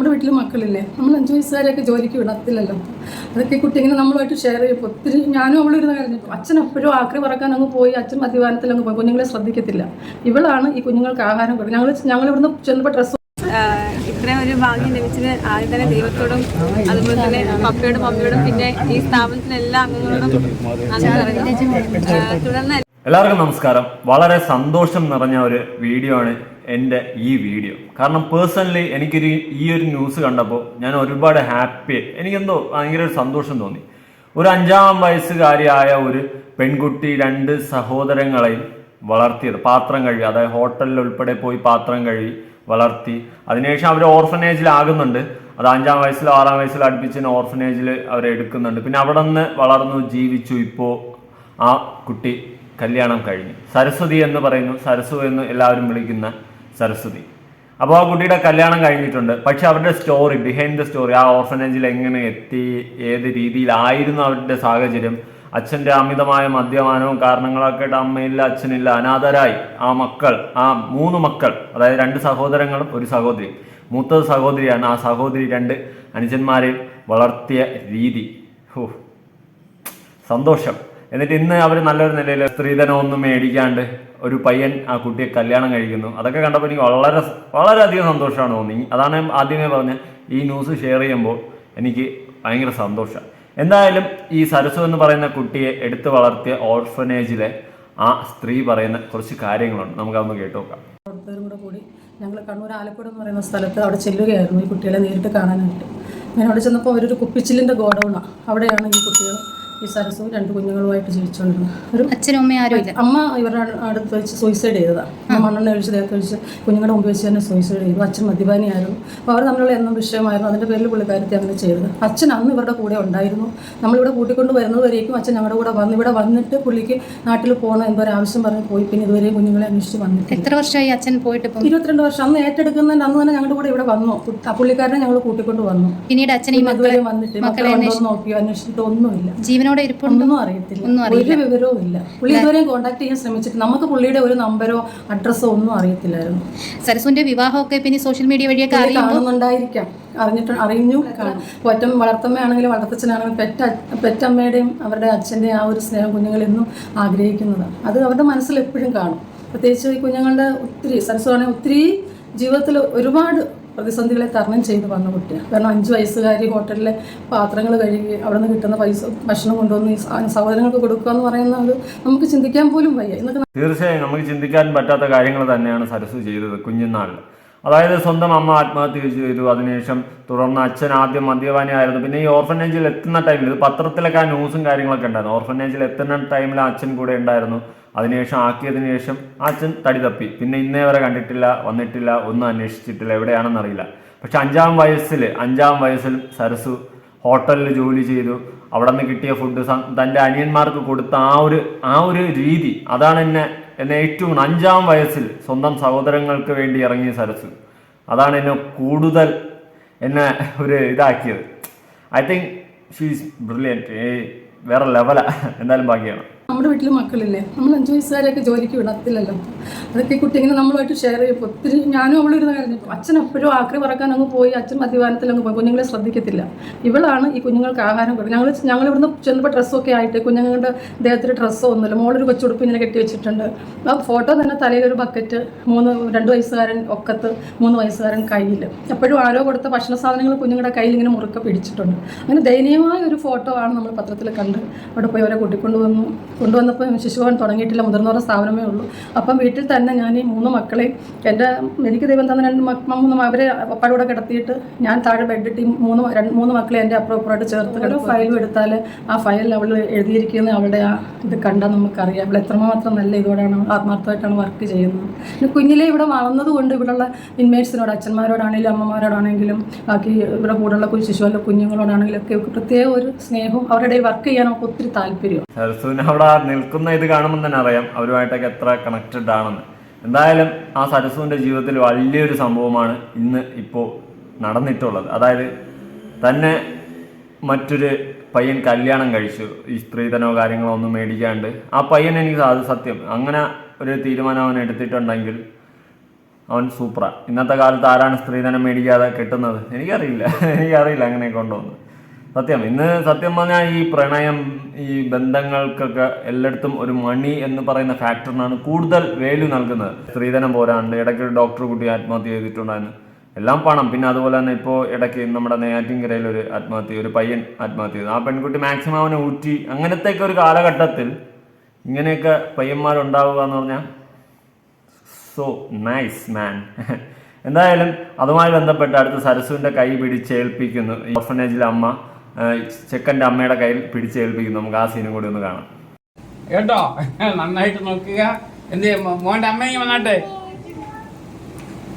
നമ്മുടെ വീട്ടിൽ മക്കളില്ലേ? നമ്മൾ അഞ്ചു വയസ്സുകാരെയൊക്കെ ജോലിക്ക് വിടത്തില്ലല്ലോ. അതൊക്കെ ഈ കുട്ടി ഇങ്ങനെ നമ്മളുമായിട്ട് ഷെയർ ചെയ്യും. ഒത്തിരി ഞാനും അവളിരുന്ന് ഇരുന്ന് കഴിഞ്ഞിട്ട് അച്ഛൻ എപ്പോഴും ആക്രി പറക്കാൻ അങ്ങ് പോയി അച്ഛൻ മദ്യപാനത്തിൽ അങ്ങ് പോയി. കുഞ്ഞുങ്ങളെ ശ്രദ്ധിക്കത്തില്ല. ഇവളാണ് ഈ കുഞ്ഞുങ്ങൾക്ക് ആഹാരം കൊടുക്കുക ഞങ്ങൾ ഞങ്ങൾ ഇവിടുന്ന് ചെന്നപ്പോൾ ഡ്രസ്സ് ഇത്രയും ഒരു ഭാഗ്യം ലഭിച്ചത് ആദ്യം തന്നെ ദൈവത്തോടും അതുപോലെ തന്നെ പപ്പയോടും മമ്മിയോടും പിന്നെ ഈ സ്ഥാപനത്തിലെ എല്ലാ അംഗങ്ങളോടും തുടർന്ന് എല്ലാവർക്കും നമസ്കാരം. വളരെ സന്തോഷം നിറഞ്ഞ ഒരു വീഡിയോ ആണ് എന്റെ ഈ വീഡിയോ കാരണം പേഴ്സണലി എനിക്കൊരു ഈ ഒരു ന്യൂസ് കണ്ടപ്പോൾ ഞാൻ ഒരുപാട് ഹാപ്പി എനിക്കെന്തോ ഭയങ്കര ഒരു സന്തോഷം തോന്നി. ഒരു അഞ്ചാം വയസ്സുകാരിയായ ഒരു പെൺകുട്ടി രണ്ട് സഹോദരങ്ങളെയും വളർത്തിയത്. പാത്രം കഴുകി അതായത് ഹോട്ടലിൽ ഉൾപ്പെടെ പോയി പാത്രം കഴുകി വളർത്തി. അതിനുശേഷം അവർ ഓർഫനേജിലാകുന്നുണ്ട് അത് അഞ്ചാം വയസ്സിലോ ആറാം വയസ്സിലോ അടുപ്പിച്ച് ഓർഫനേജിൽ അവരെ എടുക്കുന്നുണ്ട്. പിന്നെ അവിടെ നിന്ന് വളർന്നു ജീവിച്ചു. ഇപ്പോൾ ആ കുട്ടി കല്യാണം കഴിഞ്ഞു. സരസ്വതി എന്ന് പറയുന്നു. സരസു എന്ന് എല്ലാവരും വിളിക്കുന്ന സരസ്വതി. അപ്പോൾ ആ കുട്ടിയുടെ കല്യാണം കഴിഞ്ഞിട്ടുണ്ട്. പക്ഷെ അവരുടെ സ്റ്റോറി ബിഹൈൻഡ് ദ സ്റ്റോറി ആ ഓർഫനേജിൽ എങ്ങനെ എത്തി ഏത് രീതിയിലായിരുന്നു അവരുടെ സാഹചര്യം? അച്ഛന്റെ അമിതമായ മദ്യപാനവും കാരണങ്ങളൊക്കെ അമ്മയില്ല അച്ഛനില്ല അനാഥരായി. ആ മക്കൾ ആ മൂന്ന് മക്കൾ അതായത് രണ്ട് സഹോദരങ്ങളും ഒരു സഹോദരി മൂത്ത സഹോദരിയാണ്. ആ സഹോദരി രണ്ട് അനുജന്മാരെയും വളർത്തിയ രീതി. സന്തോഷം. എന്നിട്ട് ഇന്ന് അവർ നല്ലൊരു നിലയിൽ സ്ത്രീധനമൊന്നും മേടിക്കാണ്ട് ഒരു പയ്യൻ ആ കുട്ടിയെ കല്യാണം കഴിക്കുന്നു. അതൊക്കെ കണ്ടപ്പോൾ എനിക്ക് വളരെ വളരെയധികം സന്തോഷമാണ് തോന്നി. അതാണ് ആദ്യമേ പറഞ്ഞ ഈ ന്യൂസ് ഷെയർ ചെയ്യുമ്പോൾ എനിക്ക് ഭയങ്കര സന്തോഷം. എന്തായാലും ഈ സരസു എന്ന് പറയുന്ന കുട്ടിയെ എടുത്തു വളർത്തിയ ഓർഫനേജിലെ ആ സ്ത്രീ പറയുന്ന കുറച്ച് കാര്യങ്ങളുണ്ട്. നമുക്കതൊന്ന് കേട്ടു നോക്കാം കൂടി ഞങ്ങൾ കണ്ണൂർ ആലപ്പുഴ എന്ന് പറയുന്ന സ്ഥലത്ത് അവിടെ ചെല്ലുകയായിരുന്നു ഈ കുട്ടികളെ നേരിട്ട് കാണാനായിട്ട്. ഞാൻ അവിടെ ചെന്നപ്പോൾ അവരൊരു കുപ്പിച്ചിലിന്റെ ഗോഡൗണാണ് അവിടെയാണ് ഈ കുട്ടികൾ ഈ സരസും രണ്ട് കുഞ്ഞുങ്ങളുമായിട്ട് ജീവിച്ചുകൊണ്ടിരുന്നു. ഒരു അച്ഛനും അമ്മയും ആരും ഇല്ല. അമ്മ ഇവരുടെ അടുത്ത് വെച്ച് സൂയിസൈഡ് ചെയ്തതാണ് അമ്മ മണ്ണെണ്ണ ഒഴിച്ച് ദേഹത്ത് ഒഴിച്ച് കുഞ്ഞുങ്ങളുടെ മുമ്പ് വെച്ച് തന്നെ സൂയിസൈഡ് ചെയ്തു. അച്ഛൻ മദ്യപാനിയായിരുന്നു. അപ്പോൾ അവർ തമ്മിലുള്ള എന്നും വിഷയമായിരുന്നു. അതിന്റെ പേരിൽ പുള്ളിക്കാരത്തെ അങ്ങനെ ചെയ്തത്. അച്ഛൻ അന്ന് ഇവരുടെ കൂടെ ഉണ്ടായിരുന്നു. നമ്മളിവിടെ കൂട്ടിക്കൊണ്ട് വരുന്നത് വരേക്കും അച്ഛൻ ഞങ്ങളുടെ കൂടെ വന്ന് ഇവിടെ വന്നിട്ട് പുള്ളിക്ക് നാട്ടിൽ പോകണം എന്തോ ഒരു ആവശ്യം പറഞ്ഞ് പോയി. പിന്നെ ഇതുവരെയും കുഞ്ഞുങ്ങളെ അന്വേഷിച്ച് വന്നിട്ട് എത്ര വർഷമായി അച്ഛൻ പോയിട്ട് ഇരുപത്തിരണ്ട് വർഷം. അന്ന് ഏറ്റെടുക്കുന്നതിന് അന്ന് തന്നെ ഞങ്ങളുടെ കൂടെ ഇവിടെ വന്നു. ആ പുള്ളിക്കാരനെ ഞങ്ങൾ കൂട്ടിക്കൊണ്ട് വന്നു. പിന്നീട് അച്ഛൻ ഈ മക്കളെ ഇതുവരെ വന്നിട്ട് മക്കളെ നോക്കിയോ? അന്വേഷിച്ചിട്ട് ഒന്നുമില്ല ജീവനോടെ ഇരിപ്പുണ്ട്? ഒന്നും അറിയത്തില്ല. ഒരു വിവരവും ഇല്ല. പുള്ളി ഇതുവരെയും കോൺടാക്ട് ചെയ്യാൻ ശ്രമിച്ചിട്ട് നമുക്ക് പുള്ളിയുടെ ഒരു നമ്പരോ അഡ്രസ്സോ ഒന്നും അറിയത്തില്ലായിരുന്നു. സരസുവിന്റെ വിവാഹമൊക്കെ പിന്നെ സോഷ്യൽ മീഡിയ വഴിയൊക്കെ പുള്ളി അറിയുമ്പോൾ കാണുന്നുണ്ടായിരിക്കാം. അറിഞ്ഞിട്ട് അറിഞ്ഞു ഒറ്റം വളർത്തമ്മയാണെങ്കിലും വളർത്തച്ഛനാണെങ്കിലും പെറ്റ പെറ്റമ്മയുടെയും അവരുടെ അച്ഛന്റെയും ആ ഒരു സ്നേഹം കുഞ്ഞുങ്ങൾ എന്നും ആഗ്രഹിക്കുന്നതാണ്. അത് അവരുടെ മനസ്സിൽ എപ്പോഴും കാണും. പ്രത്യേകിച്ച് ഈ കുഞ്ഞുങ്ങളുടെ ഒത്തിരി സരസ്വാണെങ്കിൽ ഒത്തിരി ജീവിതത്തിൽ ഒരുപാട് പ്രതിസന്ധികളെ തരണം ചെയ്ത് വന്ന കുട്ടിയാണ്. കാരണം അഞ്ച് വയസ്സുകാരി ഹോട്ടലിലെ പാത്രങ്ങൾ കഴുകി അവിടെ നിന്ന് കിട്ടുന്ന പൈസ ഭക്ഷണം കൊണ്ടുവന്ന് സഹോദരങ്ങൾക്ക് കൊടുക്കുക എന്ന് പറയുന്നത് നമുക്ക് ചിന്തിക്കാൻ പോലും വയ്യ. ഇന്നൊക്കെ തീർച്ചയായും നമുക്ക് ചിന്തിക്കാൻ പറ്റാത്ത കാര്യങ്ങൾ തന്നെയാണ് സരസ് ചെയ്തത് കുഞ്ഞുനാളിൽ. അതായത് സ്വന്തം അമ്മ ആത്മഹത്യ ചെയ്തു അതിനുശേഷം തുടർന്ന് അച്ഛൻ ആദ്യം മദ്യപാനിയായിരുന്നു. പിന്നെ ഈ ഓർഫനേജിൽ എത്തുന്ന ടൈമിൽ പത്രത്തിലൊക്കെ ആ ന്യൂസും കാര്യങ്ങളൊക്കെ ഉണ്ടായിരുന്നു. ഓർഫനേജിൽ എത്തുന്ന ടൈമിൽ അച്ഛൻ കൂടെ ഉണ്ടായിരുന്നു. അതിനുശേഷം ആക്കിയതിനു ശേഷം അച്ഛൻ തടി തപ്പി. പിന്നെ ഇന്നേ വരെ കണ്ടിട്ടില്ല വന്നിട്ടില്ല ഒന്നും അന്വേഷിച്ചിട്ടില്ല എവിടെയാണെന്ന് അറിയില്ല. പക്ഷെ അഞ്ചാം വയസ്സിൽ അഞ്ചാം വയസ്സിൽ സരസു ഹോട്ടലിൽ ജോലി ചെയ്തു. അവിടെ നിന്ന് കിട്ടിയ ഫുഡ് തന്റെ അനിയന്മാർക്ക് കൊടുത്ത ആ ഒരു ആ ഒരു രീതി അതാണ് എന്നെ എന്നെ ഏറ്റവും അഞ്ചാം വയസ്സിൽ സ്വന്തം സഹോദരങ്ങൾക്ക് വേണ്ടി ഇറങ്ങിയ സരസു. അതാണ് എന്നെ കൂടുതൽ എന്നെ ഒരു ഇതാക്കിയത്. ഐ തിങ്ക് ഷീസ് ബ്രില്യന്റ് വേറെ ലെവലാണ് എന്തായാലും ഭാഗ്യമാണ്. നമ്മുടെ വീട്ടിൽ മക്കളില്ലേ? നമ്മൾ അഞ്ച് വയസ്സുകാരെയൊക്കെ ജോലിക്ക് വിടത്തില്ലല്ലോ. അതൊക്കെ കുട്ടി ഇങ്ങനെ നമ്മളുമായിട്ട് ഷെയർ ചെയ്യും ഒത്തിരി ഞാനും അവളിരുന്ന് ഇരുന്ന് കഴിഞ്ഞിട്ട് അച്ഛൻ എപ്പോഴും ആക്രി പറക്കാൻ അങ്ങ് പോയി അച്ഛൻ മദ്യപാനത്തിൽ അങ്ങ് പോയി. കുഞ്ഞുങ്ങളെ ശ്രദ്ധിക്കത്തില്ല. ഇവളാണ് ഈ കുഞ്ഞുങ്ങൾക്ക് ആഹാരം കൊടുക്കുക ഞങ്ങൾ ഞങ്ങൾ ഇവിടുന്ന് ചെന്നപ്പോൾ ഡ്രസ്സൊക്കെ ആയിട്ട് കുഞ്ഞുങ്ങളുടെ ദേഹത്തിൽ ഡ്രസ്സോ ഒന്നുമില്ല. മോളൊരു കൊച്ചുടുപ്പ് ഇങ്ങനെ കെട്ടി വെച്ചിട്ടുണ്ട്. ആ ഫോട്ടോ തന്നെ തലയിലൊരു ബക്കറ്റ് മൂന്ന് രണ്ട് വയസ്സുകാരൻ ഒക്കത്ത് മൂന്ന് വയസ്സുകാരൻ കയ്യിൽ എപ്പോഴും ആരോ കൊടുത്ത ഭക്ഷണ സാധനങ്ങൾ കുഞ്ഞുങ്ങളുടെ കയ്യിൽ ഇങ്ങനെ മുറുക്ക പിടിച്ചിട്ടുണ്ട്. അങ്ങനെ ദയനീയമായ ഒരു ഫോട്ടോ ആണ് നമ്മൾ പത്രത്തിൽ കണ്ട് അവിടെ പോയി അവരെ കൂട്ടിക്കൊണ്ട് വന്നു കൊണ്ടുവന്നപ്പോൾ ശിശുഭവൻ തുടങ്ങിയിട്ടില്ല. മുതിർന്നവരുടെ സ്ഥാപനമേ ഉള്ളൂ. അപ്പം വീട്ടിൽ തന്നെ ഞാൻ ഈ മൂന്ന് മക്കളെയും എന്റെ എനിക്ക് ദൈവം തന്ന രണ്ട് മൂന്ന് അവരെ അപ്പാടുകൂടെ കിടത്തിയിട്ട് ഞാൻ താഴെ ബെഡിട്ട് ഈ മൂന്ന് രണ്ട് മൂന്ന് മക്കളെ എന്റെ അപ്പുറപ്പുറമായിട്ട് ചേർത്ത് ഓരോ ഫയലും എടുത്താൽ ആ ഫയലിൽ അവൾ എഴുതിയിരിക്കുന്ന അവളുടെ ആ ഇത് കണ്ടാൽ നമുക്കറിയാം. അവൾ എത്രമാത്രം നല്ല ഇതോടാണ് ആത്മാർത്ഥമായിട്ടാണ് വർക്ക് ചെയ്യുന്നത്. പിന്നെ കുഞ്ഞിലെ ഇവിടെ വളർന്നത് കൊണ്ട് ഇവിടെയുള്ള ഇൻമേറ്റ്സിനോട് അച്ഛന്മാരോടാണെങ്കിലും അമ്മമാരോടാണെങ്കിലും ബാക്കി ഇവിടെ കൂടെയുള്ള കുഞ്ഞു ശിശുവല്ല കുഞ്ഞുങ്ങളോടാണെങ്കിലും ഒക്കെ പ്രത്യേക ഒരു സ്നേഹവും അവരുടെ വർക്ക് ചെയ്യാൻ നമുക്ക് ഒത്തിരി താല്പര്യം നിൽക്കുന്ന ഇത് കാണുമ്പോൾ തന്നെ അറിയാം അവരുമായിട്ടൊക്കെ എത്ര കണക്റ്റഡ് ആണെന്ന്. എന്തായാലും ആ സരസുവിന്റെ ജീവിതത്തിൽ വലിയൊരു സംഭവമാണ് ഇന്ന് ഇപ്പോൾ നടന്നിട്ടുള്ളത്. അതായത് തന്നെ മറ്റൊരു പയ്യൻ കല്യാണം കഴിച്ചു ഈ സ്ത്രീധനോ കാര്യങ്ങളോ ഒന്നും മേടിക്കാണ്ട്. ആ പയ്യൻ എനിക്ക് അത് സത്യം അങ്ങനെ ഒരു തീരുമാനം അവൻ എടുത്തിട്ടുണ്ടെങ്കിൽ അവൻ സൂപ്പറാണ് ഇന്നത്തെ കാലത്ത് ആരാണ് സ്ത്രീധനം മേടിക്കാതെ കെട്ടുന്നത്? എനിക്കറിയില്ല. എനിക്കറിയില്ല അങ്ങനെയൊക്കെ കൊണ്ടുവന്ന് സത്യം. ഇന്ന് സത്യം പറഞ്ഞാൽ ഈ പ്രണയം ഈ ബന്ധങ്ങൾക്കൊക്കെ എല്ലായിടത്തും ഒരു മണി എന്ന് പറയുന്ന ഫാക്ടറിനാണ് കൂടുതൽ വാല്യൂ നൽകുന്നത്. സ്ത്രീധനം പോരാണ്ട് ഇടയ്ക്ക് ഒരു ഡോക്ടർ കുട്ടി ആത്മഹത്യ ചെയ്തിട്ടുണ്ടായിരുന്നു. എല്ലാം പണം. പിന്നെ അതുപോലെ തന്നെ ഇപ്പോൾ ഇടയ്ക്ക് നമ്മുടെ നെയ്യാറ്റിൻകരയിൽ ഒരു ആത്മഹത്യ ഒരു പയ്യൻ ആത്മഹത്യ ചെയ്തു. ആ പെൺകുട്ടി മാക്സിമം അവനെ ഊറ്റി. അങ്ങനത്തെയൊക്കെ ഒരു കാലഘട്ടത്തിൽ ഇങ്ങനെയൊക്കെ പയ്യന്മാരുണ്ടാവുക എന്ന് പറഞ്ഞാൽ സോ നൈസ് മാൻ എന്തായാലും അതുമായി ബന്ധപ്പെട്ട് അടുത്ത് സരസുവിന്റെ കൈ പിടിച്ചേൽപ്പിക്കുന്നു ഈ ഓർഫനേജിലെ അമ്മ. ചെക്കന്റെ അമ്മയുടെ കയ്യിൽ പിടിച്ചേൽപ്പിക്കും നമുക്ക് ആ സീനും കൂടി ഒന്ന് കാണാം. കേട്ടോ? നന്നായിട്ട് നോക്കുക. എന്ത് മോന്റെ അമ്മയും വന്നാട്ടെ?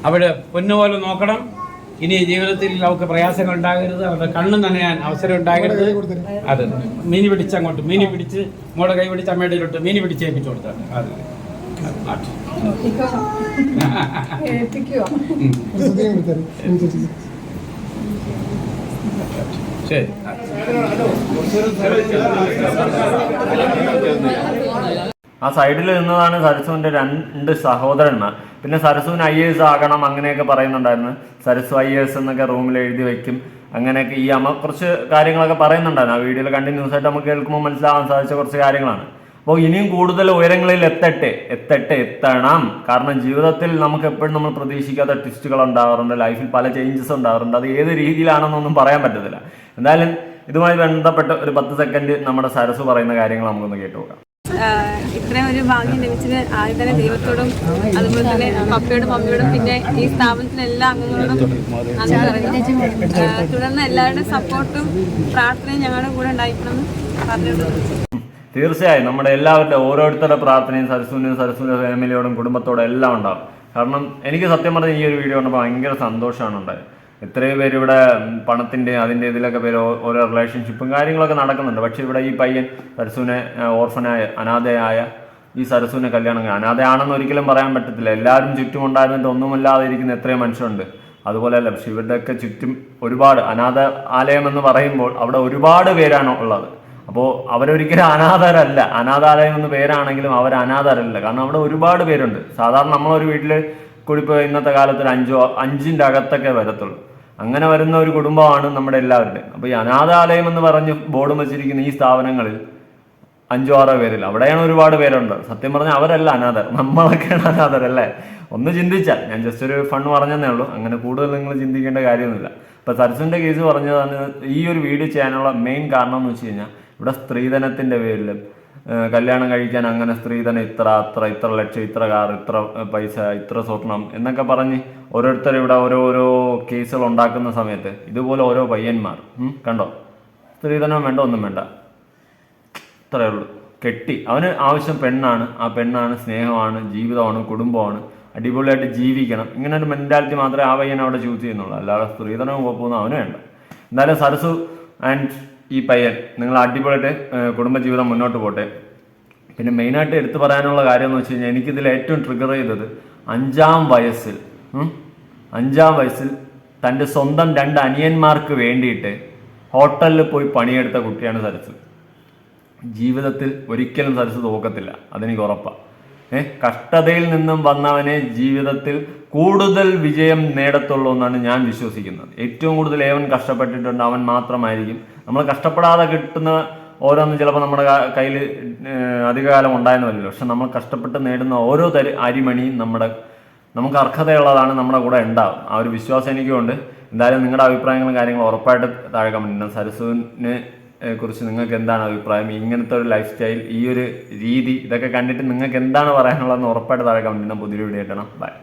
അവിടെ പൊന്നുപോലെ നോക്കണം. ഇനി ജീവിതത്തിൽ അവർക്ക് പ്രയാസങ്ങൾ ഉണ്ടാകരുത്. അവരുടെ കണ്ണു നനയാൻ അവസരം ഉണ്ടാകരുത്. അത് മീനി പിടിച്ച് അങ്ങോട്ട് മീനി പിടിച്ച് മോടെ കൈ പിടിച്ച് അമ്മയുടെ ഇട്ട് മീനി പിടിച്ച് ഏൽപ്പിച്ചു കൊടുത്താണ് അത്. ഉം. ആ സൈഡിൽ നിന്നതാണ് സരസുവിന്റെ രണ്ട് സഹോദരന്മാർ. പിന്നെ സരസുവിന് ഐ എസ് ആകണം അങ്ങനെയൊക്കെ പറയുന്നുണ്ടായിരുന്നു. സരസു ഐ എസ് എന്നൊക്കെ റൂമിൽ എഴുതി വെക്കും. അങ്ങനെയൊക്കെ ഈ അമ്മ കുറച്ച് കാര്യങ്ങളൊക്കെ പറയുന്നുണ്ടായിരുന്നു. ആ വീഡിയോയിൽ കണ്ടിന്യൂസ് ആയിട്ട് നമുക്ക് കേൾക്കുമ്പോൾ മനസ്സിലാവാൻ സാധിച്ച കുറച്ച് കാര്യങ്ങളാണ്. അപ്പോൾ ഇനിയും കൂടുതൽ ഉയരങ്ങളിൽ എത്തട്ടെ എത്തട്ടെ എത്തണം. കാരണം ജീവിതത്തിൽ നമുക്ക് എപ്പോഴും നമ്മൾ പ്രതീക്ഷിക്കാത്ത ട്വിസ്റ്റുകൾ ഉണ്ടാവാറുണ്ട്. ലൈഫിൽ പല ചേഞ്ചസ് ഉണ്ടാവാറുണ്ട്. അത് ഏത് രീതിയിലാണെന്നൊന്നും പറയാൻ പറ്റത്തില്ല. എന്തായാലും ഇതുമായി ബന്ധപ്പെട്ട ഒരു പത്ത് സെക്കൻഡ് നമ്മുടെ സരസ് പറയുന്ന കാര്യങ്ങൾ നമുക്കൊന്ന് കേട്ടു നോക്കാം. ഇത്രയും ഒരു ഭാഗ്യം ലഭിച്ചത് ആദ്യം തന്നെ ദൈവത്തോടും അതുപോലെ തന്നെ പപ്പയോടും മമ്മിയോടും പിന്നെ ഈ സ്ഥാപനത്തിലെ എല്ലാ അംഗങ്ങളോടും നന്ദി പറയുന്നു. ആഹ് തുടർന്ന് എല്ലാവരുടെയും സപ്പോർട്ടും പ്രാർത്ഥനയും ഞങ്ങളുടെ കൂടെ ഉണ്ടായിരിക്കണം പറഞ്ഞുകൊണ്ട് തീർച്ചയായും നമ്മുടെ എല്ലാവരുടെ ഓരോരുത്തരുടെ പ്രാർത്ഥനയും സരസുവിനും സരസുവിന്റെ ഫാമിലിയോടും കുടുംബത്തോടും എല്ലാം ഉണ്ടാവും. കാരണം എനിക്ക് സത്യം പറഞ്ഞാൽ ഈ ഒരു വീഡിയോ കണ്ടപ്പോൾ ഭയങ്കര സന്തോഷമാണ് ഉണ്ടായത്. എത്രയോ പേര് ഇവിടെ പണത്തിന്റെ അതിന്റെ ഇതിലൊക്കെ പേര് ഓരോ റിലേഷൻഷിപ്പും കാര്യങ്ങളൊക്കെ നടക്കുന്നുണ്ട്. പക്ഷേ ഇവിടെ ഈ പയ്യൻ സരസുവിനെ ഓർഫനായ അനാഥയായ ഈ സരസുവിനെ കല്യാണം അനാഥയാണെന്ന് ഒരിക്കലും പറയാൻ പറ്റത്തില്ല. എല്ലാവരും ചുറ്റും ഉണ്ടായിരുന്നിട്ട് ഒന്നുമില്ലാതെ ഇരിക്കുന്ന എത്രയോ മനുഷ്യരുണ്ട്. അതുപോലെയല്ല പക്ഷെ ഇവരുടെയൊക്കെ ചുറ്റും ഒരുപാട് അനാഥ ആലയം എന്ന് പറയുമ്പോൾ അവിടെ ഒരുപാട് പേരാണ് ഉള്ളത്. അപ്പോൾ അവരൊരിക്കലും അനാഥരല്ല. അനാഥാലയം എന്ന് പേരാണെങ്കിലും അവർ അനാഥരല്ല. കാരണം അവിടെ ഒരുപാട് പേരുണ്ട്. സാധാരണ നമ്മളൊരു വീട്ടിൽ കൂടി ഇപ്പോൾ ഇന്നത്തെ കാലത്ത് അഞ്ചോ അഞ്ചിന്റെ അകത്തൊക്കെ വരത്തുള്ളൂ. അങ്ങനെ വരുന്ന ഒരു കുടുംബമാണ് നമ്മുടെ എല്ലാവരുടെയും. അപ്പോൾ ഈ അനാഥാലയം എന്ന് പറഞ്ഞ് ബോർഡ് വെച്ചിരിക്കുന്ന ഈ സ്ഥാപനങ്ങളിൽ അഞ്ചോ ആറോ പേരിൽ അവിടെയാണ് ഒരുപാട് പേരുണ്ട്. സത്യം പറഞ്ഞാൽ അവരല്ല അനാഥർ. നമ്മളൊക്കെയാണ് അനാഥർ അല്ലേ? ഒന്ന് ചിന്തിച്ചാൽ. ഞാൻ ജസ്റ്റ് ഒരു ഫണ്ട് പറഞ്ഞതേ ഉള്ളൂ. അങ്ങനെ കൂടുതൽ നിങ്ങൾ ചിന്തിക്കേണ്ട കാര്യമൊന്നുമില്ല. ഇപ്പോൾ സരസിന്റെ കേസ് പറഞ്ഞതാണ് ഈ ഒരു വീഡിയോ ചെയ്യാനുള്ള മെയിൻ കാരണം എന്ന് വെച്ച് കഴിഞ്ഞാൽ ഇവിടെ സ്ത്രീധനത്തിന്റെ പേരിൽ കല്യാണം കഴിക്കാൻ അങ്ങനെ സ്ത്രീധനം ഇത്ര അത്ര ഇത്ര ലക്ഷം ഇത്ര കാർ ഇത്ര പൈസ ഇത്ര സ്വർണം എന്നൊക്കെ പറഞ്ഞ് ഓരോരുത്തർ ഇവിടെ ഓരോരോ കേസുകൾ ഉണ്ടാക്കുന്ന സമയത്ത് ഇതുപോലെ ഓരോ പയ്യന്മാർ കണ്ടോ? സ്ത്രീധനം വേണ്ട ഒന്നും വേണ്ട. ഇത്രയേ ഉള്ളൂ. കെട്ടി. അവന് ആവശ്യം പെണ്ണാണ്. ആ പെണ്ണാണ് സ്നേഹമാണ് ജീവിതമാണ് കുടുംബമാണ്. അടിപൊളിയായിട്ട് ജീവിക്കണം. ഇങ്ങനെ ഒരു മെന്റാലിറ്റി മാത്രമേ ആ പയ്യൻ അവിടെ ചൂസ് ചെയ്യുന്നുള്ളൂ. അല്ലാതെ സ്ത്രീധനവും കുഴപ്പമൊന്നും അവന് വേണ്ട. എന്തായാലും സരസു ആൻഡ് ഈ പയ്യൻ നിങ്ങൾ അടിപൊളിയായിട്ട് കുടുംബജീവിതം മുന്നോട്ട് പോട്ടെ. പിന്നെ മെയിനായിട്ട് എടുത്തു പറയാനുള്ള കാര്യം എന്ന് വെച്ച് കഴിഞ്ഞാൽ എനിക്കിതിൽ ഏറ്റവും ട്രിഗർ ചെയ്തത് അഞ്ചാം വയസ്സിൽ അഞ്ചാം വയസ്സിൽ തന്റെ സ്വന്തം രണ്ട് അനിയന്മാർക്ക് വേണ്ടിയിട്ട് ഹോട്ടലിൽ പോയി പണിയെടുത്ത കുട്ടിയാണ് സരസ്. ജീവിതത്തിൽ ഒരിക്കലും സരസ് തോക്കത്തില്ല അതെനിക്ക് ഉറപ്പാണ് ഏഹ് കഷ്ടതയിൽ നിന്നും വന്നവനെ ജീവിതത്തിൽ കൂടുതൽ വിജയം നേടത്തുള്ളൂ എന്നാണ് ഞാൻ വിശ്വസിക്കുന്നത്. ഏറ്റവും കൂടുതൽ ഏവൻ കഷ്ടപ്പെട്ടിട്ടുണ്ട് അവൻ മാത്രമായിരിക്കും. നമ്മൾ കഷ്ടപ്പെടാതെ കിട്ടുന്ന ഓരോന്നും ചിലപ്പോൾ നമ്മുടെ കയ്യിൽ അധികകാലം ഉണ്ടായിരുന്നല്ലോ പക്ഷെ നമ്മൾ കഷ്ടപ്പെട്ട് നേടുന്ന ഓരോ തരി അരിമണിയും നമ്മുടെ നമുക്ക് അർഹതയുള്ളതാണ് നമ്മുടെ കൂടെ ഉണ്ടാവും. ആ ഒരു വിശ്വാസം എനിക്കുണ്ട്. എന്തായാലും നിങ്ങളുടെ അഭിപ്രായങ്ങളും കാര്യങ്ങളും ഉറപ്പായിട്ട് താഴെ ചെയ്യണം സരസുവിനെ കുറിച്ച് നിങ്ങൾക്ക് എന്താണ് അഭിപ്രായം? ഇങ്ങനത്തെ ഒരു ലൈഫ് സ്റ്റൈൽ ഈ ഒരു രീതി ഇതൊക്കെ കണ്ടിട്ട് നിങ്ങൾക്ക് എന്താണ് പറയാനുള്ളതെന്ന് ഉറപ്പായിട്ട് താഴെ കമന്റ് ചെയ്യണം പുതിയൊരു വീഡിയോ കിട്ടണം ബൈ